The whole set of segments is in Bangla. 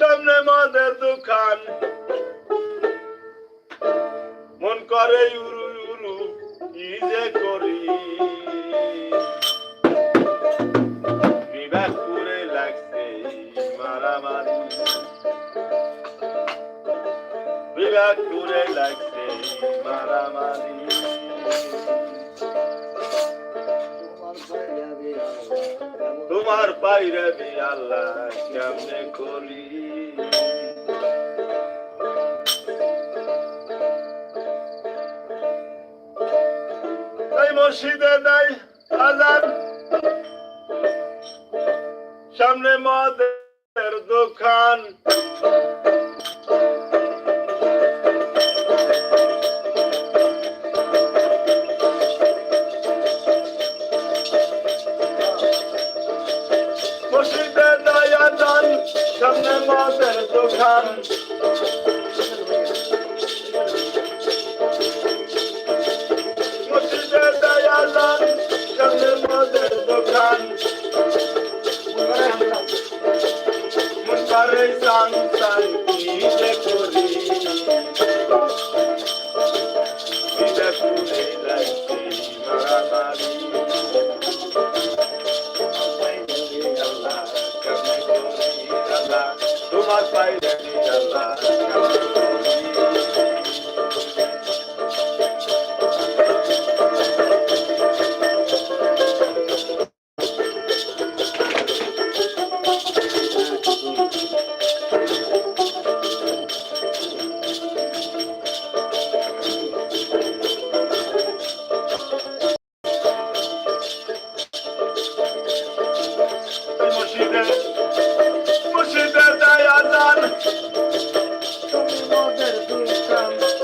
সামনে মদের দোকান। মন করে উরু উরু, কি যে করি। বিবেক করে লাগছে মারামারি। বিবেক করে লাগছে মারামারি। তোমার পাইরে বি আল্লাহ কেমনে করি? মসজিদে দেয় আজান সামনে মদের দোকান।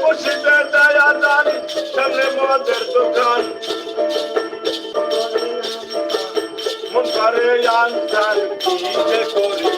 মসজিদে দেয় আজান সামনে মদের দোকান। মন করে আনসার যে করি?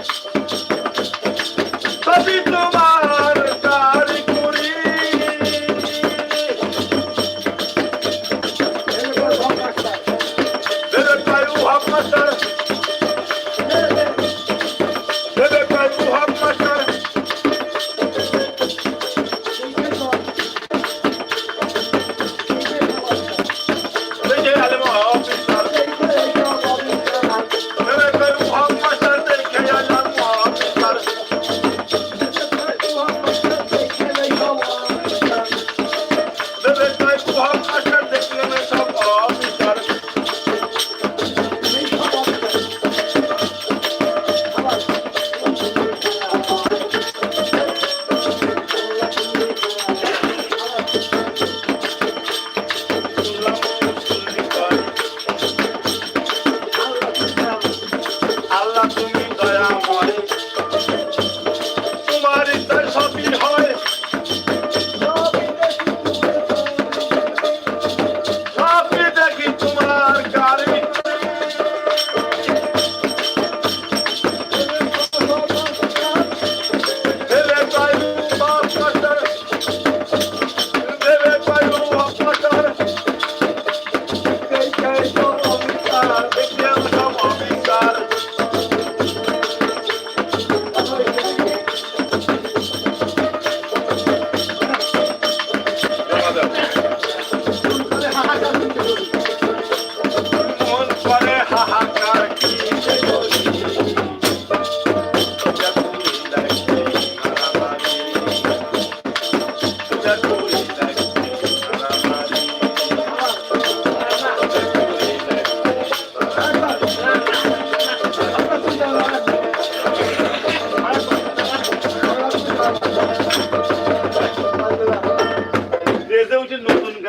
gracias.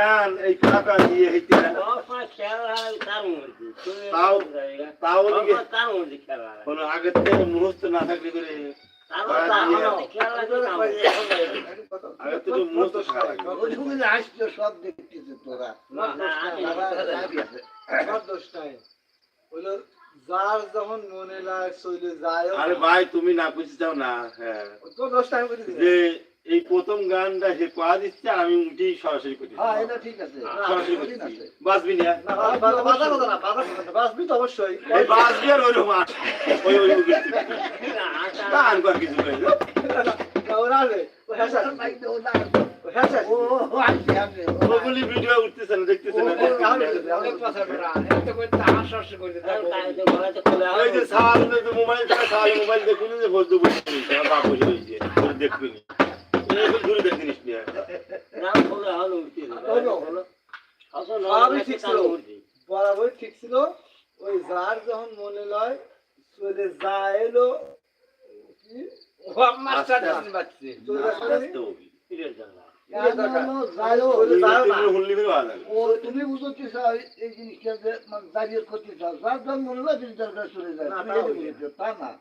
গান এই খাতা দিয়ে হইতে তাও তাও লিগে কোনো আগের থেকে মুহূর্ত না থাকলে করে তো সব দেখতেছে তোরা যার যখন মনে লাগে চলে যায় আরে ভাই তুমি না বুঝতে চাও না হ্যাঁ দোষ নাই যে এই প্রথম গানটা সে পা দিচ্ছে আর আমি উঠি সরাসরি করি হ্যাঁ এটা ঠিক আছে সরাসরি না কথা না, তো অবশ্যই। আর ওই রকম ওই ওই ওই গান কর কিছু হ্যাঁ, হ্যাঁ, ওগুলি ভিডিও উঠতেছে না দেখতেছে না ওই যে সাল মোবাইল সাল মোবাইল দেখুন যে বসে দেখবি নি যার মনে তুমি বুঝতে এই জিনিসটা দাঁড়িয়ে করতে যার দাম মনে হয় দরকার চলে যায় তা না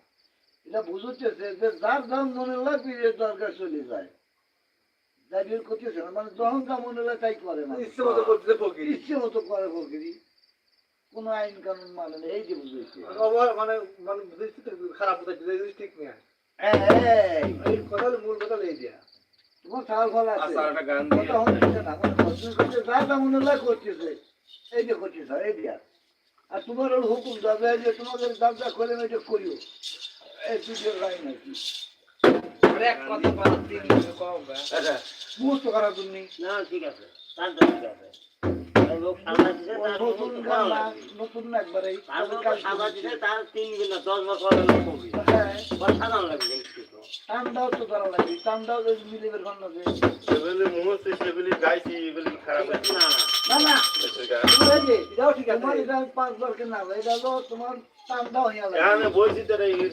এটা বুঝতেছে যে যার দাম মনে হয় দরকার চলে যায়। দাবির করতেছে না। মানে যখন যা মনে হয় তাই করে না ইচ্ছে মতো করতে ফকির। ইচ্ছে মতো করে ফকিরি। কোনো আইন কানুন মানে না এই যে বুঝেছে। মানে মানে বুঝতে তো খারাপ বুঝাচ্ছে ঠিক না এই, এই কথা মূল কথা এই দিয়া। তোমার ছাল ফল আছে। আচ্ছা মানে প্রশ্ন করছে যা যা মনে হয় করতেছে এই যে করতেছে এই দিয়া। আর তোমার ওর হুকুম যাবে যে তোমাদের দাবদা করে আমি এটা করিও এই দুটো লাইন আর কি। তিন মিনিট কম আচ্ছা। তুমি না ঠিক আছে। ঠিক আছে। নতুন একবারে তার তিন দিন দশ বছর হ্যাঁ। সাধারণ লাগবে একটু তো। করা লাগে টান্ডাও যদি মিলে বের করানো যায় সেগুলি মুহূর্তে সেগুলি গাইছি এগুলি খারাপ না এটাও ঠিক আছে। এটা পাঁচবার কেন না এটা হলো তোমার এখানে বলছি তো ইংলিশ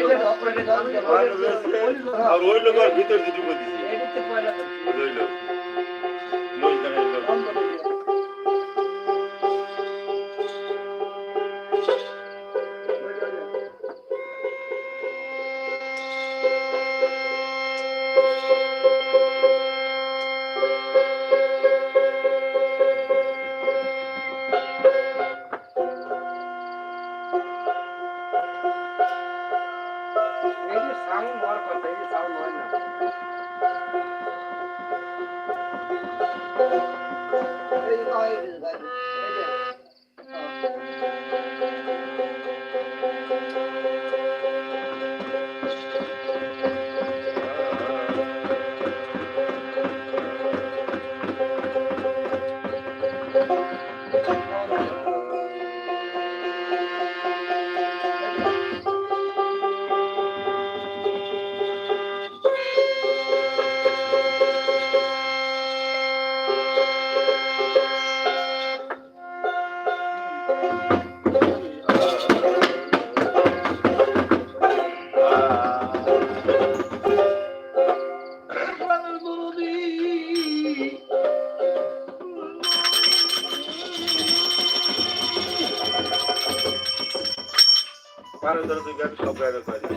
হয়েছে, আরে। তাহলে- এই যে অপারেটর কারণ ধরো তুই গান সব গায়ে করে দিবি